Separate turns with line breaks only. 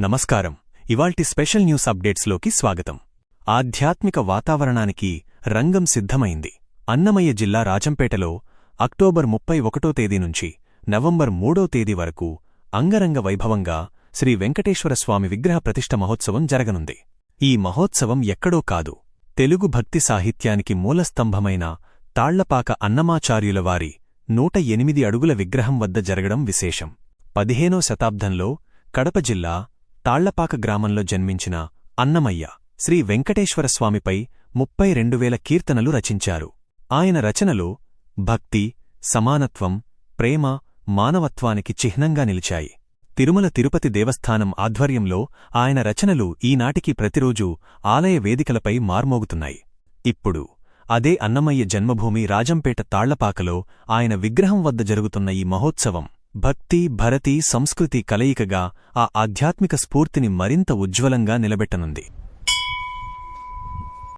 నమస్కారం. ఇవాల్టి special news అప్డేట్స్లోకి స్వాగతం. ఆధ్యాత్మిక వాతావరణానికి రంగం సిద్ధమైంది. అన్నమయ్య జిల్లా రాజంపేటలో అక్టోబర్ ముప్పై ఒకటో తేదీ నుంచి నవంబర్ మూడో తేదీ వరకు అంగరంగ వైభవంగా శ్రీ వెంకటేశ్వరస్వామి విగ్రహ ప్రతిష్ఠ మహోత్సవం జరగనుంది. ఈ మహోత్సవం ఎక్కడో కాదు. తెలుగు భక్తి సాహిత్యానికి మూలస్తంభమైన తాళ్ళపాక అన్నమాచార్యుల వారి నూట ఎనిమిది అడుగుల విగ్రహం వద్ద జరగడం విశేషం. పదిహేనో శతాబ్దంలో కడప జిల్లా తాళ్ళపాక గ్రామంలో జన్మించిన అన్నమయ్య శ్రీ వెంకటేశ్వరస్వామిపై ముప్పై రెండు వేల కీర్తనలు రచించారు. ఆయన రచనలు భక్తి సమానత్వం ప్రేమ మానవత్వానికి చిహ్నంగా నిలిచాయి. తిరుమల తిరుపతి దేవస్థానం ఆధ్వర్యంలో ఆయన రచనలు ఈనాటికి ప్రతిరోజూ ఆలయ వేదికలపై మార్మోగుతున్నాయి. ఇప్పుడు అదే అన్నమయ్య జన్మభూమి రాజంపేట తాళ్ళపాకలో ఆయన విగ్రహం వద్ద జరుగుతున్న ఈ మహోత్సవం భక్తి భరతి సంస్కృతి కలయికగా ఆ ఆధ్యాత్మిక స్ఫూర్తిని మరింత ఉజ్వలంగా నిలబెట్టనుంది.